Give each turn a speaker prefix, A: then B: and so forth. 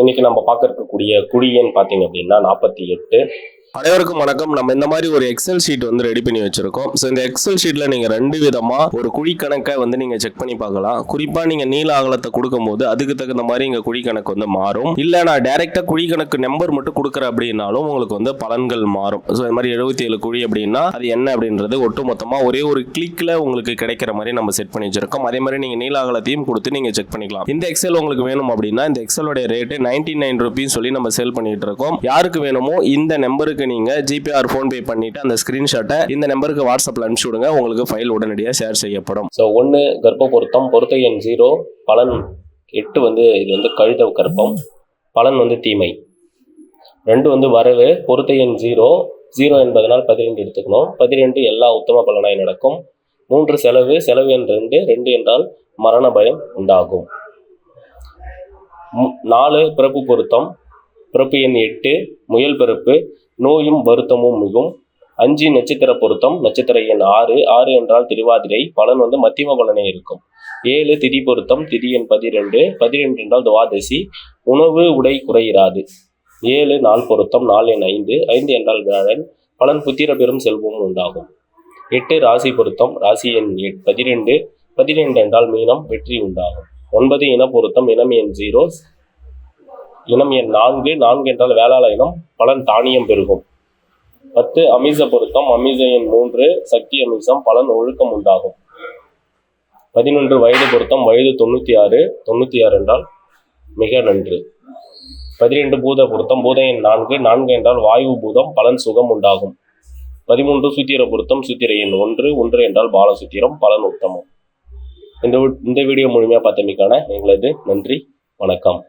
A: இன்னைக்கு நம்ம பார்க்க இருக்கக்கூடிய குழி பார்த்தீங்க அப்படின்னா நாற்பத்தி எட்டு
B: அனைவருக்கும் வணக்கம். நம்ம இந்த மாதிரி ஒரு எக்ஸல் ஷீட் வந்து ரெடி பண்ணி வச்சிருக்கோம். ஸோ இந்த எக்ஸல் ஷீட்ல நீங்க ரெண்டு விதமா ஒரு குழி கணக்கை வந்து நீங்க செக் பண்ணி பார்க்கலாம். குறிப்பா நீங்க நீள அகலத்தை கொடுக்கும்போது அதுக்கு தகுந்த மாதிரி இங்க குழி கணக்கு வந்து மாறும். இல்ல நான் டைரக்டா குழி கணக்கு நம்பர் மட்டும் கொடுக்குறேன் அப்படின்னாலும் உங்களுக்கு வந்து பலன்கள் மாறும். ஸோ இந்த மாதிரி எழுபத்தி ஏழு குழி அப்படின்னா அது என்ன அப்படின்றது ஒட்டு மொத்தமா ஒரே ஒரு கிளிக்ல உங்களுக்கு கிடைக்கிற மாதிரி நம்ம செட் பண்ணி வச்சிருக்கோம். அதே மாதிரி நீங்க நீள அகலத்தையும் கொடுத்து நீங்க செக் பண்ணிக்கலாம். இந்த எக்ஸல் உங்களுக்கு வேணும் அப்படின்னா இந்த எக்ஸலோட ரேட்டு நைன்டி நைன் ருபீஸ் சொல்லி நம்ம சேல் பண்ணிட்டு இருக்கோம். யாருக்கு வேணுமோ இந்த நம்பருக்கு நீங்க ஜிபே ஆர் ஃபோன்பே பே பண்ணிட்டு அந்த ஸ்கிரீன்ஷாட்டை இந்த நம்பருக்கு வாட்ஸ்அப்ல அனுப்பிச்சு விடுங்க. உங்களுக்கு ஃபைல் உடனடியாக ஷேர் செய்யப்படும்.
A: ஸோ ஒன்று கர்ப்ப பொருத்தம் பொருத்த எண் ஜீரோ பலன் எட்டு வந்து இது வந்து கழுத கர்ப்பம் பலன் வந்து தீமை. ரெண்டு வந்து வரவு பொருத்த எண் ஜீரோ ஜீரோ என்பதனால் பதிரெண்டு எடுத்துக்கணும். பதிரெண்டு எல்லா உத்தம பலனாய் நடக்கும். மூன்று செலவு செலவு எண் ரெண்டு ரெண்டு என்றால் மரண பயம் உண்டாகும். நாலு பிறப்பு பொருத்தம் பிறப்பு எண் எட்டு முயல் பிறப்பு நோயும் வருத்தமும் மிகும். அஞ்சு நட்சத்திர பொருத்தம் நட்சத்திர எண் ஆறு. ஆறு என்றால் திருவாதிரை பலன் வந்து மத்தியம பலனே இருக்கும். ஏழு திதி பொருத்தம் திதி எண் பதிரெண்டு. பதிரெண்டு என்றால் துவாதசி. உணவு உடை குறையிறாது ஏழு நாள் பொருத்தம் நாள் எண் ஐந்து. ஐந்து என்றால் வியாழன். பலன் புத்திர பெரும் செல்வம் உண்டாகும். எட்டு ராசி பொருத்தம் ராசி எண் எட் பதிரெண்டு. பதிரெண்டு என்றால் மீனம் வெற்றி உண்டாகும். ஒன்பது இன பொருத்தம் இனம் எண் ஜீரோ. இனம் எண் நான்கு நான்கு என்றால் வேளாள இனம் பலன் தானியம் பெருகும். பத்து அமிச பொருத்தம் அமிச எண் மூன்று சக்தி அமிசம் பலன் ஒழுக்கம் உண்டாகும். பதினொன்று வயது பொருத்தம் வயது தொண்ணூற்றி ஆறு தொண்ணூற்றி ஆறு என்றால் மிக நன்று. பதினெண்டு பூத பொருத்தம் பூத எண் நான்கு நான்கு என்றால் வாயு பூதம் பலன் சுகம் உண்டாகும். பதிமூன்று சுத்திர பொருத்தம் சுத்திர எண் ஒன்று ஒன்று என்றால் பாலசுத்திரம் பலன் உத்தமம். இந்த இந்த வீடியோ முழுமையாக பார்த்தமைக்கான எங்களது நன்றி வணக்கம்.